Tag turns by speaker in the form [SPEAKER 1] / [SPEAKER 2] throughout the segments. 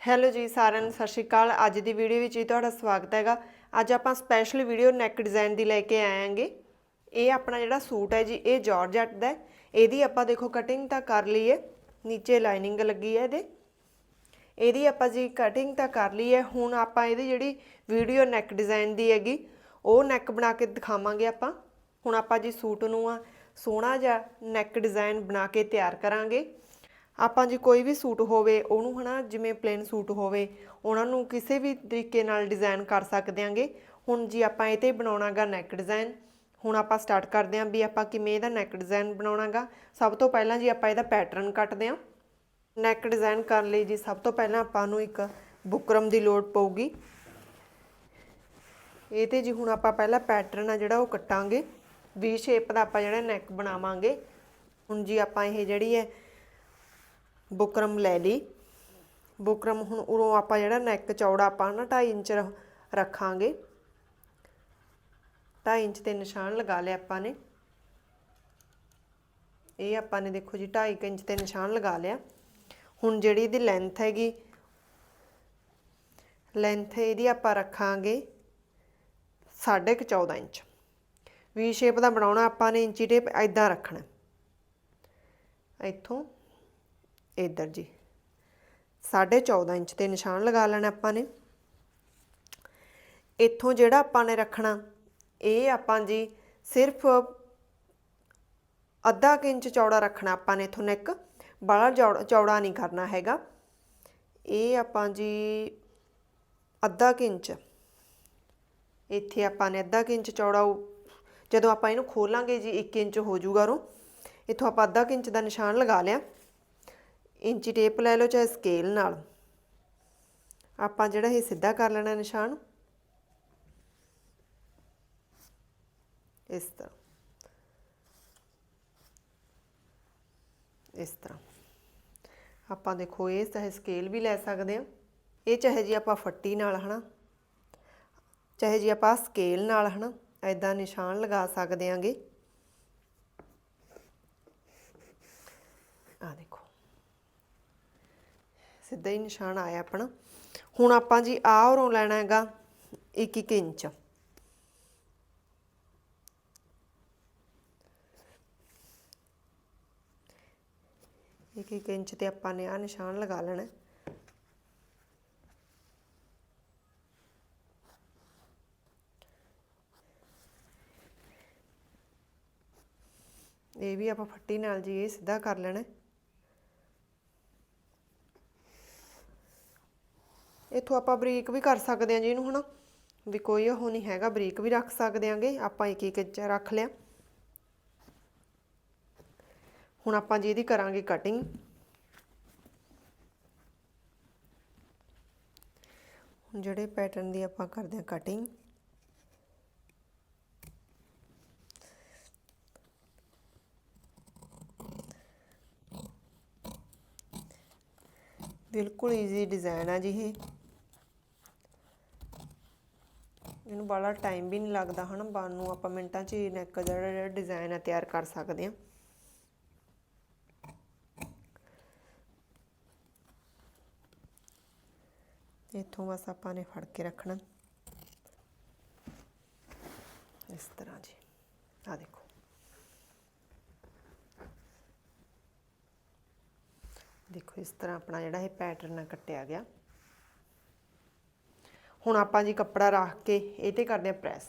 [SPEAKER 1] Hello ਜੀ, ਸਾਰਿਆਂ ਨੂੰ ਸਤਿ ਸ਼੍ਰੀ ਅਕਾਲ। ਅੱਜ ਦੀ ਵੀਡੀਓ ਵਿੱਚ ਜੀ ਤੁਹਾਡਾ ਸਵਾਗਤ ਹੈਗਾ। ਅੱਜ ਆਪਾਂ ਸਪੈਸ਼ਲ ਵੀਡੀਓ ਨੈਕ ਡਿਜ਼ਾਈਨ ਦੀ ਲੈ ਕੇ ਆਇਆਂਗੇ। ਇਹ ਆਪਣਾ ਜਿਹੜਾ ਸੂਟ ਹੈ ਜੀ, ਇਹ ਜਾਰਜਟ ਦਾ ਇਹਦੀ ਆਪਾਂ ਦੇਖੋ ਕਟਿੰਗ ਤਾਂ ਕਰ ਲਈ ਹੈ। ਨੀਚੇ ਲਾਈਨਿੰਗ ਲੱਗੀ ਹੈ ਇਹਦੇ। ਇਹਦੀ ਆਪਾਂ ਜੀ ਕਟਿੰਗ ਤਾਂ ਕਰ ਲਈ ਹੈ। ਹੁਣ ਆਪਾਂ ਇਹਦੀ ਜਿਹੜੀ ਵੀਡੀਓ ਨੈਕ ਡਿਜ਼ਾਈਨ ਦੀ ਹੈਗੀ, ਉਹ ਨੈਕ ਬਣਾ ਕੇ ਦਿਖਾਵਾਂਗੇ ਆਪਾਂ। ਹੁਣ ਆਪਾਂ ਜੀ ਸੂਟ ਨੂੰ ਆ ਸੋਹਣਾ ਜਿਹਾ ਨੈਕ ਡਿਜ਼ਾਈਨ ਬਣਾ ਕੇ ਤਿਆਰ ਕਰਾਂਗੇ। ਆਪਾਂ ਜੀ ਕੋਈ ਵੀ ਸੂਟ ਹੋਵੇ, ਉਹਨੂੰ ਹਨਾ ਜਿਵੇਂ ਪਲੇਨ ਸੂਟ ਹੋਵੇ, ਉਹਨਾਂ ਨੂੰ ਕਿਸੇ ਵੀ ਤਰੀਕੇ ਨਾਲ ਡਿਜ਼ਾਈਨ ਕਰ ਸਕਦੇ ਆਂਗੇ। ਹੁਣ ਜੀ ਆਪਾਂ ਇਹ ਤੇ ਬਣਾਉਣਾਗਾ ਨੈਕ ਡਿਜ਼ਾਈਨ ਹੁਣ ਆਪਾਂ ਸਟਾਰਟ ਕਰਦੇ ਆਂ ਵੀ ਆਪਾਂ ਕਿਵੇਂ ਇਹਦਾ ਨੈਕ ਡਿਜ਼ਾਈਨ ਬਣਾਉਣਾਗਾ। ਸਭ ਤੋਂ ਪਹਿਲਾਂ ਜੀ ਆਪਾਂ ਇਹਦਾ ਪੈਟਰਨ ਕੱਟਦੇ ਆਂ। ਨੈਕ ਡਿਜ਼ਾਈਨ ਕਰਨ ਲਈ ਜੀ ਸਭ ਤੋਂ ਪਹਿਲਾਂ ਆਪਾਂ ਨੂੰ ਇੱਕ ਬੁਕਰਮ ਦੀ ਲੋੜ ਪਊਗੀ। ਇਹ ਤੇ ਜੀ ਹੁਣ ਆਪਾਂ ਪਹਿਲਾਂ ਪੈਟਰਨ ਆ ਜਿਹੜਾ ਉਹ ਕੱਟਾਂਗੇ। ਵੀ ਸ਼ੇਪ ਦਾ ਆਪਾਂ ਜਿਹੜਾ ਨੈਕ ਬਣਾਵਾਂਗੇ। ਹੁਣ ਜੀ ਆਪਾਂ ਇਹ ਜਿਹੜੀ ਹੈ ਬੁਕਰਮ ਲੈ ਲਈ। ਬੁਕਰਮ ਹੁਣ ਉਰੋਂ ਆਪਾਂ ਜਿਹੜਾ ਨੈਕ ਚੌੜਾ ਆਪਾਂ ਨਾ 2.5 ਇੰਚ ਰ- ਰੱਖਾਂਗੇ। 2.5 ਇੰਚ ਤੇ ਨਿਸ਼ਾਨ ਲਗਾ ਲਿਆ ਆਪਾਂ ਨੇ। ਇਹ ਆਪਾਂ ਨੇ ਦੇਖੋ ਜੀ 2.5 ਇੰਚ ਤੇ ਨਿਸ਼ਾਨ ਲਗਾ ਲਿਆ। ਹੁਣ ਜਿਹੜੀ ਇਹਦੀ ਲੈਂਥ ਹੈਗੀ ਲੈਂਥ ਇਹਦੀ ਆਪਾਂ ਰੱਖਾਂਗੇ 14.5 ਇੰਚ। ਵੀ ਸ਼ੇਪ ਦਾ ਬਣਾਉਣਾ ਆਪਾਂ ਨੇ ਇੰਚੀ ਟੇਪ ਐਦਾਂ ਰੱਖਣਾ। ਇੱਥੋਂ ਇੱਧਰ ਜੀ। 14.5 ਇੰਚ ਤੇ ਨਿਸ਼ਾਨ ਲਗਾ ਲੈਣਾ ਆਪਾਂ ਨੇ। ਇੱਥੋਂ ਜਿਹੜਾ ਆਪਾਂ ਨੇ ਰੱਖਣਾ, ਇਹ ਆਪਾਂ ਜੀ ਸਿਰਫ ਅੱਧਾ ਕੁ ਇੰਚ ਚੌੜਾ ਰੱਖਣਾ ਆਪਾਂ ਨੇ ਇਥੋਂ ਨੈਕ ਬੜਾ ਚੌੜਾ ਨਹੀਂ ਕਰਨਾ ਹੈਗਾ। ਇਹ ਆਪਾਂ ਜੀ ਅੱਧਾ ਕੁ ਇੰਚ। ਇੱਥੇ ਆਪਾਂ ਨੇ ਅੱਧਾ ਕੁ ਇੰਚ ਚੌੜਾ ਉਹ- ਜਦੋਂ ਆਪਾਂ ਇਹਨੂੰ ਖੋਲਾਂਗੇ ਜੀ 1 ਇੰਚ ਹੋ ਜਾਊਗਾ ਰੋ ਇੱਥੋਂ ਆਪਾਂ ਅੱਧਾ ਕੁ ਇੰਚ ਦਾ ਨਿਸ਼ਾਨ ਲਗਾ ਲਿਆ। ਇੰਚੀ ਟੇਪ ਲੈ ਲਓ ਚਾਹੇ ਸਕੇਲ ਨਾਲ। ਆਪਾਂ ਜਿਹੜਾ ਇਹ ਸਿੱਧਾ ਕਰ ਲੈਣਾ ਨਿਸ਼ਾਨ। ਇਸ ਤਰ੍ਹਾਂ। ਇਸ ਤਰ੍ਹਾਂ। ਆਪਾਂ ਦੇਖੋ ਇਹ ਚਾਹੇ ਸਕੇਲ ਵੀ ਲੈ ਸਕਦੇ ਆ ਇਹ ਚਾਹੇ ਜੀ ਆਪਾਂ ਫੱਟੀ ਨਾਲ, ਹਨਾ? ਚਾਹੇ ਜੀ ਆਪਾਂ ਸਕੇਲ ਨਾਲ, ਹਨਾ? ਐਦਾਂ ਨਿਸ਼ਾਨ ਲਗਾ ਸਕਦੇ ਆਂਗੇ ਆ ਦੇਖੋ। ਸਿੱਧਾ ਹੀ ਨਿਸ਼ਾਨ ਆਇਆ ਆਪਣਾ। ਹੁਣ ਆਪਾਂ ਜੀ ਆਹ ਔਰੋਂ ਲੈਣਾ ਹੈਗਾ 1-1 ਇੰਚ। ਇੱਕ ਇੱਕ ਇੰਚ ਤੇ ਆਪਾਂ ਨੇ ਆ ਨਿਸ਼ਾਨ ਲਗਾ ਲੈਣਾ। ਇਹ ਵੀ ਆਪਾਂ ਫੱਟੀ ਨਾਲ ਜੀ ਇਹ ਸਿੱਧਾ ਕਰ ਲੈਣਾ। ਇੱਥੋਂ ਆਪਾਂ ਬਰੀਕ ਵੀ ਕਰ ਸਕਦੇ ਹਾਂ ਜੀ ਇਹਨੂੰ ਹਨਾ। ਵੀ ਕੋਈ ਉਹ ਨਹੀਂ ਹੈਗਾ ਬਰੀਕ ਵੀ ਰੱਖ ਸਕਦੇ ਆਂਗੇ। ਆਪਾਂ ਇੱਕ ਇੱਕ ਇੰਚ ਰੱਖ ਲਿਆ। ਹੁਣ ਆਪਾਂ ਜੀ ਇਹਦੀ ਕਰਾਂਗੇ ਕਟਿੰਗ ਜਿਹੜੇ ਪੈਟਰਨ ਦੀ ਆਪਾਂ ਕਰਦੇ ਹਾਂ ਕਟਿੰਗ ਬਿਲਕੁਲ ਈਜ਼ੀ ਡਿਜ਼ਾਈਨ ਆ ਜੀ ਇਹ। ਇਹਨੂੰ ਟਾਈਮ ਵੀ ਨਹੀਂ ਲੱਗਦਾ, ਹਨਾ? ਬਣ ਨੂੰ ਆਪਾਂ ਮਿੰਟਾਂ 'ਚ ਹੀ ਨੈਕ ਜਿਹੜਾ ਜਿਹੜਾ ਡਿਜ਼ਾਈਨ ਆ ਤਿਆਰ ਕਰ ਸਕਦੇ ਹਾਂ। ਇੱਥੋਂ ਬਸ ਆਪਾਂ ਨੇ ਫੜ ਕੇ ਰੱਖਣਾ। ਇਸ ਤਰ੍ਹਾਂ ਜੀ। ਆ ਦੇਖੋ। ਦੇਖੋ, ਇਸ ਤਰ੍ਹਾਂ ਆਪਣਾ ਜਿਹੜਾ ਇਹ ਪੈਟਰਨ ਆ ਕੱਟਿਆ ਗਿਆ। ਹੁਣ ਆਪਾਂ ਜੀ ਕੱਪੜਾ ਰੱਖ ਕੇ ਇਹ ਤੇ ਕਰਦੇ ਆ ਪ੍ਰੈਸ।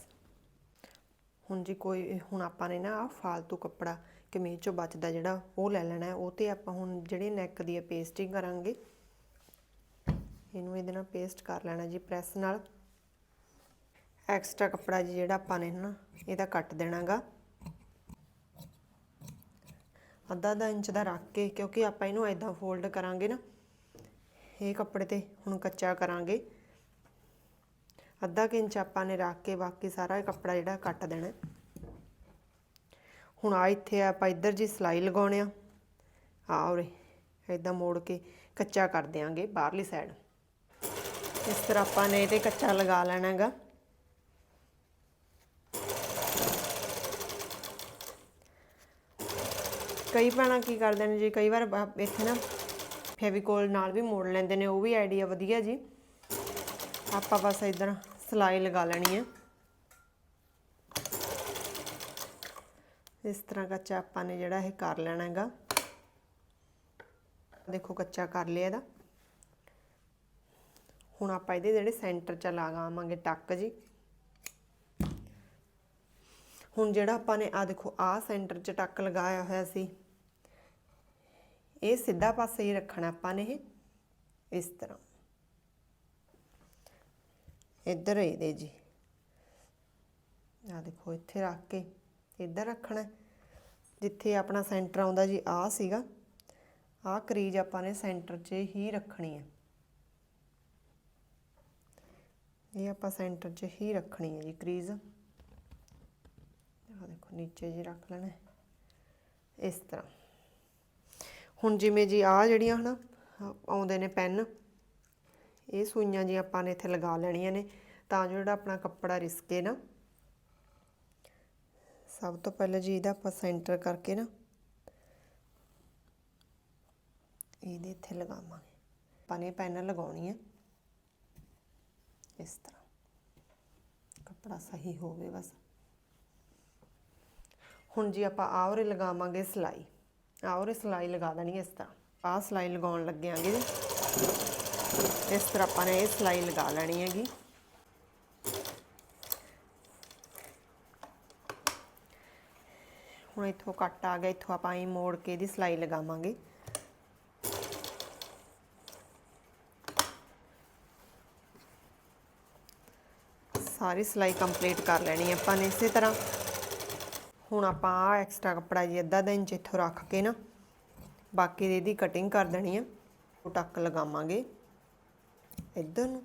[SPEAKER 1] ਹੁਣ ਜੀ ਕੋਈ, ਹੁਣ ਆਪਾਂ ਨੇ ਨਾ ਆ ਫਾਲਤੂ ਕੱਪੜਾ ਕਮੀਜ਼ ਚੋਂ ਬਚਦਾ ਜਿਹੜਾ ਉਹ ਲੈ ਲੈਣਾ ਉਹ ਤੇ ਆਪਾਂ ਹੁਣ ਜਿਹੜੀ ਨੈਕ ਦੀ ਹੈ ਪੇਸਟਿੰਗ ਕਰਾਂਗੇ। ਇਹਨੂੰ ਇਹਦੇ ਨਾਲ ਪੇਸਟ ਕਰ ਲੈਣਾ ਜੀ ਪ੍ਰੈਸ ਨਾਲ। ਐਕਸਟਰਾ ਕੱਪੜਾ ਜੀ ਜਿਹੜਾ ਆਪਾਂ ਨੇ ਨਾ ਇਹਦਾ ਕੱਟ ਦੇਣਾਗਾ। ਅੱਧਾ ਅੱਧਾ ਇੰਚ ਦਾ ਰੱਖ ਕੇ, ਕਿਉਂਕਿ ਆਪਾਂ ਇਹਨੂੰ ਐਦਾਂ ਫੋਲਡ ਕਰਾਂਗੇ ਨਾ, ਇਹ ਕੱਪੜੇ ਤੇ ਹੁਣ ਕੱਚਾ ਕਰਾਂਗੇ। ਅੱਧਾ ਕੁ ਇੰਚ ਆਪਾਂ ਨੇ ਰੱਖ ਕੇ ਬਾਕੀ ਸਾਰਾ ਇਹ ਕੱਪੜਾ ਜਿਹੜਾ ਕੱਟ ਦੇਣਾ ਹੁਣ ਆ ਇੱਥੇ ਆਪਾਂ ਇੱਧਰ ਜੀ ਸਲਾਈ ਲਗਾਉਣੇ ਆ। ਆ ਉਰੇ ਐਦਾਂ ਮੋੜ ਕੇ ਕੱਚਾ ਕਰ ਦਿਆਂਗੇ ਬਾਹਰਲੀ ਸਾਈਡ ਇਸ ਤਰ੍ਹਾਂ ਆਪਾਂ ਨੇ ਇਹਦੇ ਕੱਚਾ ਲਗਾ ਲੈਣਾ ਹੈਗਾ। ਕਈ ਭੈਣਾਂ ਕੀ ਕਰਦੇ ਨੇ ਜੀ, ਕਈ ਵਾਰ ਇੱਥੇ ਨਾ ਫੈਵੀਕੋਲ ਨਾਲ ਵੀ ਮੋੜ ਲੈਂਦੇ ਨੇ, ਉਹ ਵੀ ਆਈਡੀਆ ਵਧੀਆ ਜੀ। ਆਪਾਂ ਬਸ ਇਧਰ ਸਲਾਈ ਲਗਾ ਲੈਣੀ ਹੈ। ਇਸ ਤਰ੍ਹਾਂ ਕੱਚਾ ਆਪਾਂ ਨੇ ਜਿਹੜਾ ਇਹ ਕਰ ਲੈਣਾ ਹੈਗਾ। ਦੇਖੋ ਕੱਚਾ ਕਰ ਲਿਆ ਇਹਦਾ। ਹੁਣ ਆਪਾਂ ਇਹਦੇ ਜਿਹੜੇ ਸੈਂਟਰ ਚ ਲਗਾਵਾਂਗੇ ਟੱਕ ਜੀ। ਹੁਣ ਜਿਹੜਾ ਆਪਾਂ ਨੇ ਆ ਦੇਖੋ ਆ ਸੈਂਟਰ 'ਚ ਟੱਕ ਲਗਾਇਆ ਹੋਇਆ ਸੀ। ਇਹ ਸਿੱਧਾ ਪਾਸੇ ਹੀ ਰੱਖਣਾ ਆਪਾਂ ਨੇ ਇਹ। ਇਸ ਤਰ੍ਹਾਂ। ਇੱਧਰ ਇਹਦੇ ਜੀ। ਆ ਦੇਖੋ, ਇੱਥੇ ਰੱਖ ਕੇ ਇੱਧਰ ਰੱਖਣਾ ਜਿੱਥੇ ਆਪਣਾ ਸੈਂਟਰ ਆਉਂਦਾ ਜੀ ਆ ਸੀਗਾ। ਆ ਕਰੀਜ ਆਪਾਂ ਨੇ ਸੈਂਟਰ 'ਚ ਹੀ ਰੱਖਣੀ ਹੈ। ਇਹ ਆਪਾਂ ਸੈਂਟਰ 'ਚ ਹੀ ਰੱਖਣੀ ਹੈ ਜੀ ਕਰੀਜ਼। ਆ ਦੇਖੋ, ਨੀਚੇ ਜੀ ਰੱਖ ਲੈਣਾ ਇਸ ਤਰ੍ਹਾਂ। ਹੁਣ ਜਿਵੇਂ ਜੀ ਆ ਜਿਹੜੀਆਂ ਹਨਾ ਆ- ਆਉਂਦੇ ਨੇ ਪੈਨ। ਇਹ ਸੂਈਆਂ ਜੀ ਆਪਾਂ ਨੇ ਇੱਥੇ ਲਗਾ ਲੈਣੀਆਂ ਨੇ, ਤਾਂ ਜੋ ਜਿਹੜਾ ਆਪਣਾ ਕੱਪੜਾ ਰਿਸਕੇ ਨਾ। ਸਭ ਤੋਂ ਪਹਿਲਾਂ ਜੀ ਇਹਦਾ ਆਪਾਂ ਸੈਂਟਰ ਕਰਕੇ ਨਾ, ਇਹਦੇ ਇੱਥੇ ਲਗਾਵਾਂਗੇ। ਆਪਾਂ ਨੇ ਪੈਨਲ ਲਗਾਉਣੀ ਹੈ ਇਸ ਤਰ੍ਹਾਂ। ਕੱਪੜਾ ਸਹੀ ਹੋਵੇ ਬਸ। ਹੁਣ ਜੀ ਆਪਾਂ ਆਵਰੇ ਲਗਾਵਾਂਗੇ ਸਲਾਈ। ਆਵਰੇ ਸਲਾਈ ਲਗਾ ਦੇਣੀ ਇਸ ਤਰ੍ਹਾਂ। ਆਹ ਸਲਾਈ ਲਗਾਉਣ ਲੱਗਿਆਂਗੇ ਜੀ। ਇਸ ਤਰ੍ਹਾਂ ਆਪਾਂ ਨੇ ਇਹ ਸਲਾਈ ਲਗਾ ਲੈਣੀ ਹੈਗੀ। ਹੁਣ ਇੱਥੋਂ ਕੱਟ ਆ ਗਿਆ, ਇੱਥੋਂ ਆਪਾਂ ਇਹ ਮੋੜ ਕੇ ਇਹਦੀ ਸਲਾਈ ਲਗਾਵਾਂਗੇ। ਸਾਰੀ ਸਲਾਈ ਕੰਪਲੀਟ ਕਰ ਲੈਣੀ ਹੈ ਆਪਾਂ ਨੇ ਇਸੇ ਤਰ੍ਹਾਂ। ਹੁਣ ਆਪਾਂ ਆ ਐਕਸਟਰਾ ਕੱਪੜਾ ਜੀ ਅੱਧਾ ਦਿਨ ਇੰਚ ਇੱਥੋਂ ਰੱਖ ਕੇ ਨਾ, ਬਾਕੀ ਦੀ ਇਹਦੀ ਕਟਿੰਗ ਕਰ ਦੇਣੀ ਆ, ਉਹ ਟੱਕ ਲਗਾਵਾਂਗੇ। ਇੱਧਰ ਨੂੰ,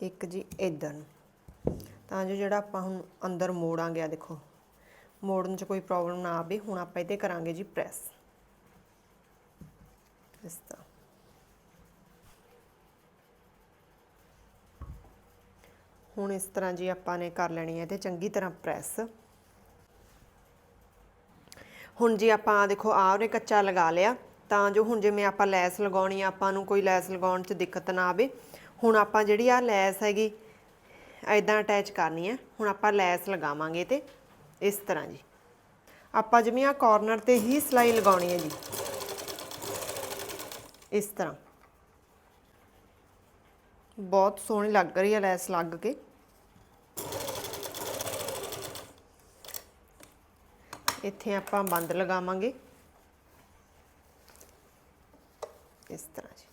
[SPEAKER 1] ਇੱਕ ਜੀ ਇੱਧਰ ਨੂੰ। ਤਾਂ ਜੋ ਜਿਹੜਾ ਆਪਾਂ ਹੁਣ ਅੰਦਰ ਮੋੜਾਂਗੇ ਆ ਦੇਖੋ, ਮੋੜਨ 'ਚ ਕੋਈ ਪ੍ਰੋਬਲਮ ਨਾ ਆਵੇ, ਹੁਣ ਆਪਾਂ ਇਹਤੇ ਕਰਾਂਗੇ ਜੀ ਪ੍ਰੈਸ ਇਸ ਤਰ੍ਹਾਂ। ਹੁਣ ਇਸ ਤਰ੍ਹਾਂ ਜੀ ਆਪਾਂ ਨੇ ਕਰ ਲੈਣੀ ਹੈ ਤੇ ਚੰਗੀ ਤਰ੍ਹਾਂ ਪ੍ਰੈਸ ਹੁਣ ਜੀ ਆਪਾਂ ਦੇਖੋ, ਆਹ ਉਹਨੇ ਕੱਚਾ ਲਗਾ ਲਿਆ। ਤਾਂ ਜੋ ਹੁਣ ਜਿਵੇਂ ਆਪਾਂ ਲੈਸ ਲਗਾਉਣੀ ਆ, ਆਪਾਂ ਨੂੰ ਕੋਈ ਲੈਸ ਲਗਾਉਣ 'ਚ ਦਿੱਕਤ ਨਾ ਆਵੇ। ਹੁਣ ਆਪਾਂ ਜਿਹੜੀ ਆ ਲੈਸ ਹੈਗੀ ਐਦਾਂ ਅਟੈਚ ਕਰਨੀ ਹੈ ਹੁਣ ਆਪਾਂ ਲੈਸ ਲਗਾਵਾਂਗੇ ਤੇ, ਇਸ ਤਰ੍ਹਾਂ ਜੀ। ਆਪਾਂ ਜਿਵੇਂ ਆ ਕਾਰਨਰ ਤੇ ਹੀ ਸਲਾਈ ਲਗਾਉਣੀ ਹੈ ਜੀ। ਇਸ ਤਰ੍ਹਾਂ। ਬਹੁਤ ਸੋਹਣੀ ਲੱਗ ਰਹੀ ਹੈ ਲੈਸ ਲੱਗ ਕੇ। ਇੱਥੇ ਆਪਾਂ ਬੰਦ ਲਗਾਵਾਂਗੇ। ਇਸ ਤਰ੍ਹਾਂ ਜੀ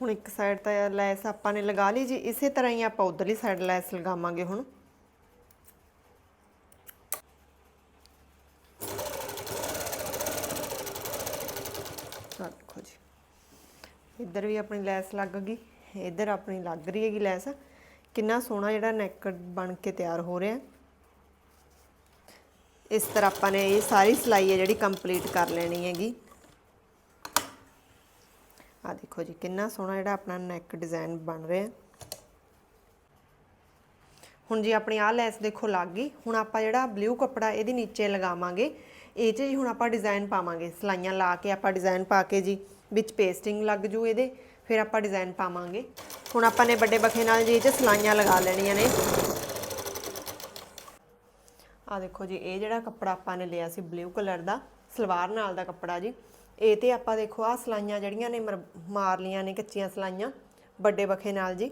[SPEAKER 1] ਹੁਣ ਇੱਕ ਸਾਈਡ ਤਾਂ ਲੈਸ ਆਪਾਂ ਨੇ ਲਗਾ ਲਈ ਜੀ, ਇਸੇ ਤਰ੍ਹਾਂ ਹੀ ਆਪਾਂ ਉਧਰਲੀ ਸਾਈਡ ਲੈਸ ਲਗਾਵਾਂਗੇ ਹੁਣ। ਦੇਖੋ ਜੀ, ਇੱਧਰ ਵੀ ਆਪਣੀ ਲੈਸ ਲੱਗ ਗਈ, ਇੱਧਰ ਆਪਣੀ ਲੱਗ ਰਹੀ ਹੈਗੀ ਲੈਸ। ਕਿੰਨਾ ਸੋਹਣਾ ਜਿਹੜਾ ਨੈਕ ਬਣ ਕੇ ਤਿਆਰ ਹੋ ਰਿਹਾ। ਇਸ ਤਰ੍ਹਾਂ ਆਪਾਂ ਨੇ ਇਹ ਸਾਰੀ ਸਿਲਾਈ ਹੈ ਜਿਹੜੀ ਕੰਪਲੀਟ ਕਰ ਲੈਣੀ ਹੈਗੀ। ਆ ਦੇਖੋ ਜੀ, ਕਿੰਨਾ ਸੋਹਣਾ ਜਿਹੜਾ ਆਪਣਾ ਨੈਕ ਡਿਜ਼ਾਈਨ ਬਣ ਰਿਹਾ। ਹੁਣ ਜੀ ਆਪਣੀ ਆਹ ਲੈਸ ਦੇਖੋ ਲੱਗ ਗਈ। ਹੁਣ ਆਪਾਂ ਜਿਹੜਾ ਬਲੂ ਕੱਪੜਾ ਇਹਦੇ ਨੀਚੇ ਲਗਾਵਾਂਗੇ, ਇਹ 'ਚ ਜੀ ਹੁਣ ਆਪਾਂ ਡਿਜ਼ਾਈਨ ਪਾਵਾਂਗੇ। ਸਲਾਈਆਂ ਲਾ ਕੇ ਆਪਾਂ ਡਿਜ਼ਾਈਨ ਪਾ ਕੇ ਜੀ, ਵਿੱਚ ਪੇਸਟਿੰਗ ਲੱਗ ਜੂ ਇਹਦੇ, ਫਿਰ ਆਪਾਂ ਡਿਜ਼ਾਈਨ ਪਾਵਾਂਗੇ। ਹੁਣ ਆਪਾਂ ਨੇ ਵੱਡੇ ਬਖੇ ਨਾਲ ਜੀ ਇਹ 'ਚ ਸਲਾਈਆਂ ਲਗਾ ਲੈਣੀਆਂ ਨੇ। ਆ ਦੇਖੋ ਜੀ, ਇਹ ਜਿਹੜਾ ਕੱਪੜਾ ਆਪਾਂ ਨੇ ਲਿਆ ਸੀ ਬਲੂ ਕਲਰ ਦਾ, ਸਲਵਾਰ ਨਾਲ ਦਾ ਕੱਪੜਾ ਜੀ, ਇਹ ਤੇ ਆਪਾਂ ਦੇਖੋ ਆ ਸਲਾਈਆਂ ਜਿਹੜੀਆਂ ਨੇ ਮਰ- ਮਾਰ ਲੀਆਂ ਨੇ ਕੱਚੀਆਂ ਸਲਾਈਆਂ, ਵੱਡੇ ਬਖੇ ਨਾਲ ਜੀ।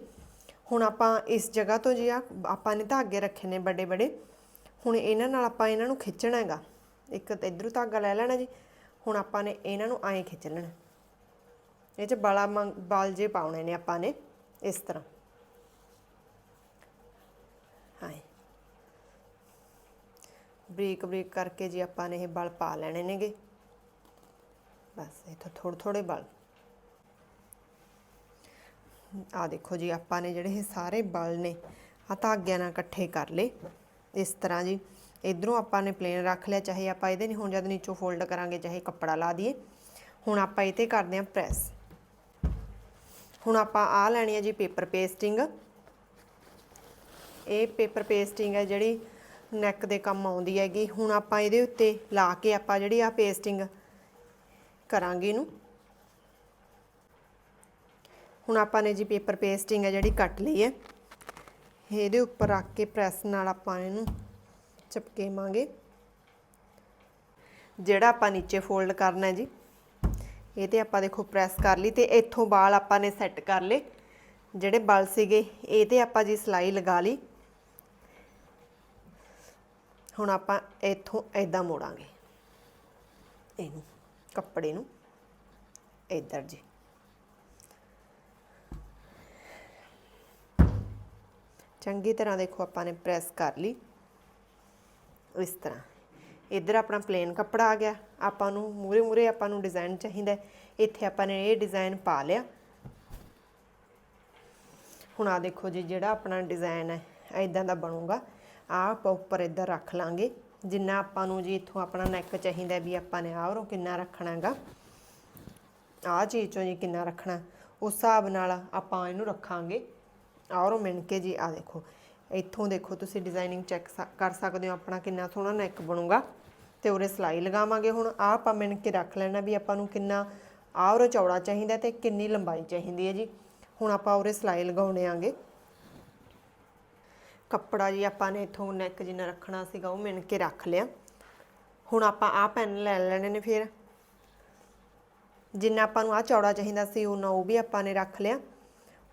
[SPEAKER 1] ਹੁਣ ਆਪਾਂ ਇਸ ਜਗ੍ਹਾ ਤੋਂ ਜੀ ਆ ਆਪਾਂ ਨੇ ਧਾਗੇ ਰੱਖੇ ਨੇ ਵੱਡੇ ਵੱਡੇ, ਹੁਣ ਇਹਨਾਂ ਨਾਲ ਆਪਾਂ ਇਹਨਾਂ ਨੂੰ ਖਿੱਚਣਾ ਹੈਗਾ। ਇੱਕ ਤਾਂ ਇਧਰੋਂ ਧਾਗਾ ਲੈ ਲੈਣਾ ਜੀ, ਹੁਣ ਆਪਾਂ ਨੇ ਇਹਨਾਂ ਨੂੰ ਐਂ ਖਿੱਚ ਲੈਣਾ। ਇਹ ਚ ਬਾਲਾ ਮੰਗ- ਬਾਲ ਜੇ ਪਾਉਣੇ ਨੇ ਆਪਾਂ ਨੇ, ਇਸ ਤਰ੍ਹਾਂ। ਬਰੀਕ ਬਰੀਕ ਕਰਕੇ ਜੀ ਆਪਾਂ ਨੇ ਇਹ ਬਲ ਪਾ ਲੈਣੇ ਨੇਗੇ। ਬਸ ਇੱਥੋਂ ਥੋੜੇ ਥੋੜੇ ਬਲ। ਆ ਦੇਖੋ ਜੀ, ਆਪਾਂ ਨੇ ਜਿਹੜੇ ਇਹ ਸਾਰੇ ਬਲ ਨੇ ਆ ਧਾਗਿਆਂ ਨਾਲ ਇਕੱਠੇ ਕਰ ਲਏ। ਇਸ ਤਰ੍ਹਾਂ ਜੀ, ਇਧਰੋਂ ਆਪਾਂ ਨੇ ਪਲੇਨ ਰੱਖ ਲਿਆ, ਚਾਹੇ ਆਪਾਂ ਇਹਦੇ ਨਹੀਂ ਹੁਣ ਜਦ ਨੀਚੋਂ ਫੋਲਡ ਕਰਾਂਗੇ, ਚਾਹੇ ਕੱਪੜਾ ਲਾ ਦਈਏ। ਹੁਣ ਆਪਾਂ ਇਹ ਤੇ ਕਰਦੇ ਹਾਂ ਪ੍ਰੈਸ ਹੁਣ ਆਪਾਂ ਆ ਲੈਣੀ ਹੈ ਜੀ ਪੇਪਰ ਪੇਸਟਿੰਗ ਇਹ ਪੇਪਰ ਪੇਸਟਿੰਗ ਹੈ ਜਿਹੜੀ ਨੈਕ ਦੇ ਕੰਮ ਆਉਂਦੀ ਹੈਗੀ। ਹੁਣ ਆਪਾਂ ਇਹਦੇ ਉੱਤੇ ਲਾ ਕੇ ਆਪਾਂ ਜਿਹੜੀ ਆ ਪੇਸਟਿੰਗ ਕਰਾਂਗੇ ਇਹਨੂੰ। ਹੁਣ ਆਪਾਂ ਨੇ ਜੀ ਪੇਪਰ ਪੇਸਟਿੰਗ ਹੈ ਜਿਹੜੀ ਕੱਟ ਲਈ ਹੈ। ਇਹਦੇ ਉੱਪਰ ਰੱਖ ਕੇ ਪ੍ਰੈਸ ਨਾਲ ਆਪਾਂ ਇਹਨੂੰ ਚਪਕੇਵਾਂਗੇ ਜਿਹੜਾ ਆਪਾਂ ਨੀਚੇ ਫੋਲਡ ਕਰਨਾ ਹੈ ਜੀ, ਇਹ ਤੇ ਆਪਾਂ ਦੇਖੋ ਪ੍ਰੈਸ ਕਰ ਲਈ ਤੇ ਇੱਥੋਂ ਬਾਲ ਆਪਾਂ ਨੇ ਸੈੱਟ ਕਰ ਲਏ। ਜਿਹੜੇ ਬਲ ਸੀਗੇ, ਇਹ ਤੇ ਆਪਾਂ ਜੀ ਸਲਾਈ ਲਗਾ ਲਈ। ਹੁਣ ਆਪਾਂ ਇੱਥੋਂ ਐਦਾਂ ਮੋੜਾਂਗੇ। ਇਹਨੂੰ, ਕੱਪੜੇ ਨੂੰ, ਇੱਧਰ ਜੀ। ਚੰਗੀ ਤਰ੍ਹਾਂ ਦੇਖੋ ਆਪਾਂ ਨੇ ਪ੍ਰੈਸ ਕਰ ਲਈ। ਇਸ ਤਰ੍ਹਾਂ। ਇੱਧਰ ਆਪਣਾ ਪਲੇਨ ਕੱਪੜਾ ਆ ਗਿਆ। ਆਪਾਂ ਨੂੰ ਮੂਰੇ ਮੂਰੇ ਆਪਾਂ ਨੂੰ ਡਿਜ਼ਾਈਨ ਚਾਹੀਦਾ ਇੱਥੇ ਆਪਾਂ ਨੇ ਇਹ ਡਿਜ਼ਾਈਨ ਪਾ ਲਿਆ। ਹੁਣ ਆ ਦੇਖੋ ਜੀ, ਜਿਹੜਾ ਆਪਣਾ ਡਿਜ਼ਾਈਨ ਹੈ ਐਦਾਂ ਦਾ ਬਣੂਗਾ। ਆਹ ਆਪਾਂ ਉੱਪਰ ਇੱਧਰ ਰੱਖ ਲਾਂਗੇ। ਜਿੰਨਾ ਆਪਾਂ ਨੂੰ ਜੀ ਇੱਥੋਂ ਆਪਣਾ ਨੈਕ ਚਾਹੀਦਾ ਵੀ ਆਪਾਂ ਨੇ ਆਹ ਉਰੋਂ ਕਿੰਨਾ ਰੱਖਣਾ ਹੈਗਾ ਆਹ ਚੀਜ਼ ਚੋਂ ਜੀ ਕਿੰਨਾ ਰੱਖਣਾ। ਉਸ ਹਿਸਾਬ ਨਾਲ ਆਪਾਂ ਇਹਨੂੰ ਰੱਖਾਂਗੇ। ਆਰੋ ਮਿਣ ਕੇ ਜੀ ਆ ਦੇਖੋ। ਇੱਥੋਂ ਦੇਖੋ ਤੁਸੀਂ ਡਿਜ਼ਾਈਨਿੰਗ ਚੈੱਕ ਕਰ ਸਕਦੇ ਹੋ ਆਪਣਾ ਕਿੰਨਾ ਸੋਹਣਾ ਨੈਕ ਬਣੂਗਾ। ਤੇ ਉਰੇ ਸਲਾਈ ਲਗਾਵਾਂਗੇ ਹੁਣ। ਆਹ ਆਪਾਂ ਮਿਣ ਕੇ ਰੱਖ ਲੈਣਾ ਵੀ ਆਪਾਂ ਨੂੰ ਕਿੰਨਾ ਆਹ ਉਰੇ ਚੌੜਾ ਚਾਹੀਦਾ ਤੇ ਕਿੰਨੀ ਲੰਬਾਈ ਚਾਹੀਦੀ ਹੈ ਜੀ। ਹੁਣ ਆਪਾਂ ਉਰੇ ਸਲਾਈ ਲਗਾਉਣੇ ਆਂਗੇ। ਕੱਪੜਾ ਜੀ ਆਪਾਂ ਨੇ ਇਥੋਂ ਨੈਕ ਜਿੰਨਾ ਰੱਖਣਾ ਸੀਗਾ, ਉਹ ਮਿਣ ਕੇ ਰੱਖ ਲਿਆ। ਹੁਣ ਆਪਾਂ ਆਹ ਪੈਨ ਲੈ ਲੈਣੇ ਨੇ ਫਿਰ। ਜਿੰਨਾ ਆਪਾਂ ਨੂੰ ਆਹ ਚੌੜਾ ਚਾਹੀਦਾ ਸੀ ਉਹਨਾਂ ਉਹ ਵੀ ਆਪਾਂ ਨੇ ਰੱਖ ਲਿਆ।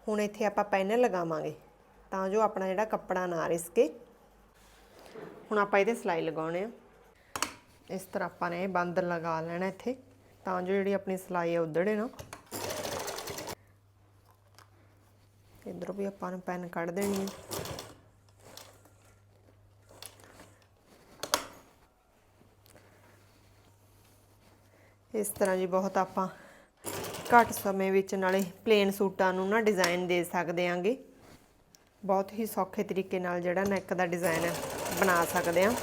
[SPEAKER 1] ਹੁਣ ਇੱਥੇ ਆਪਾਂ ਪੈਨ ਲਗਾਵਾਂਗੇ, ਤਾਂ ਜੋ ਆਪਣਾ ਜਿਹੜਾ ਕੱਪੜਾ ਨਾ ਰਿਸਕੇ। ਹੁਣ ਆਪਾਂ ਇਹਦੇ ਸਲਾਈ ਲਗਾਉਣੇ ਆ। ਇਸ ਤਰ੍ਹਾਂ ਆਪਾਂ ਨੇ ਇਹ ਬੰਦ ਲਗਾ ਲੈਣਾ ਇੱਥੇ, ਤਾਂ ਜੋ ਜਿਹੜੀ ਆਪਣੀ ਸਲਾਈ ਹੈ ਉਧੜੇ ਨਾ। ਇਧਰੋਂ ਵੀ ਆਪਾਂ ਨੇ ਪੈਨ ਕੱਢ ਦੇਣੀ ਹੈ ਇਸ ਤਰ੍ਹਾਂ ਜੀ ਬਹੁਤ ਆਪਾਂ ਘੱਟ ਸਮੇਂ ਵਿੱਚ ਨਾਲੇ ਪਲੇਨ ਸੂਟਾਂ ਨੂੰ ਨਾ ਡਿਜ਼ਾਈਨ ਦੇ ਸਕਦੇ ਆਂਗੇ। ਬਹੁਤ ਹੀ ਸੌਖੇ ਤਰੀਕੇ ਨਾਲ ਜਿਹੜਾ ਨੈਕ ਦਾ ਡਿਜ਼ਾਈਨ ਬਣਾ ਸਕਦੇ ਆ।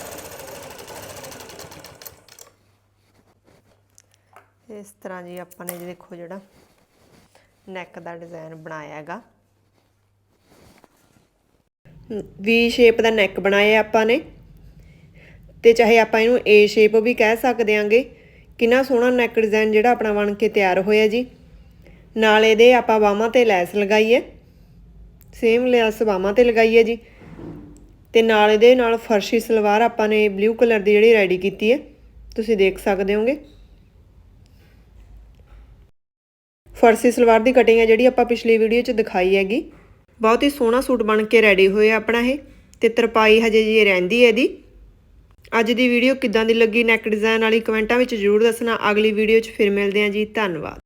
[SPEAKER 1] ਇਸ ਤਰ੍ਹਾਂ ਜੀ ਆਪਾਂ ਨੇ ਜੀ ਦੇਖੋ ਜਿਹੜਾ ਨੈਕ ਦਾ ਡਿਜ਼ਾਈਨ ਬਣਾਇਆ ਹੈਗਾ। ਵੀ ਸ਼ੇਪ ਦਾ ਨੈਕ ਬਣਾਇਆ ਆਪਾਂ ਨੇ। ਤੇ ਚਾਹੇ ਆਪਾਂ ਇਹਨੂੰ ਏ ਸ਼ੇਪ ਵੀ ਕਹਿ ਸਕਦੇ ਆਂਗੇ। ਕਿੰਨਾ ਸੋਹਣਾ ਨੈਕ ਡਿਜ਼ਾਈਨ ਜਿਹੜਾ ਆਪਣਾ ਬਣ ਕੇ ਤਿਆਰ ਹੋਇਆ ਜੀ। ਨਾਲ ਇਹਦੇ ਆਪਾਂ ਬਾਹਾਂ ਤੇ ਲੈਸ ਲਗਾਈ ਹੈ ਸੇਮ ਲੈਸ ਬਾਹਾਂ ਤੇ ਲਗਾਈ ਹੈ ਜੀ। ਤੇ ਨਾਲ ਇਹਦੇ ਨਾਲ ਫਰਸ਼ੀ ਸਲਵਾਰ ਆਪਾਂ ਨੇ ਬਲੂ ਕਲਰ ਦੀ ਜਿਹੜੀ ਰੈਡੀ ਕੀਤੀ ਹੈ। ਤੁਸੀਂ ਦੇਖ ਸਕਦੇ ਹੋਗੇ। ਫਰਸ਼ੀ ਸਲਵਾਰ ਦੀ ਕਟਿੰਗ ਹੈ ਜਿਹੜੀ ਆਪਾਂ ਪਿਛਲੀ ਵੀਡੀਓ 'ਚ ਦਿਖਾਈ ਹੈਗੀ। ਬਹੁਤ ਹੀ ਸੋਹਣਾ ਸੂਟ ਬਣ ਕੇ ਰੈਡੀ ਹੋਇਆ ਆਪਣਾ ਇਹ। ਤੇ ਤਰਪਾਈ ਹਜੇ ਜੀ ਰਹਿੰਦੀ ਹੈ ਇਹਦੀ। ਅੱਜ ਦੀ ਵੀਡੀਓ ਕਿੱਦਾਂ ਦੀ ਲੱਗੀ ਨੈਕ ਡਿਜ਼ਾਈਨ ਵਾਲੀ ਕਮੈਂਟਾਂ ਵਿੱਚ ਜ਼ਰੂਰ ਦੱਸਣਾ। ਅਗਲੀ ਵੀਡੀਓ 'ਚ ਫਿਰ ਮਿਲਦੇ ਹਾਂ ਜੀ। ਧੰਨਵਾਦ।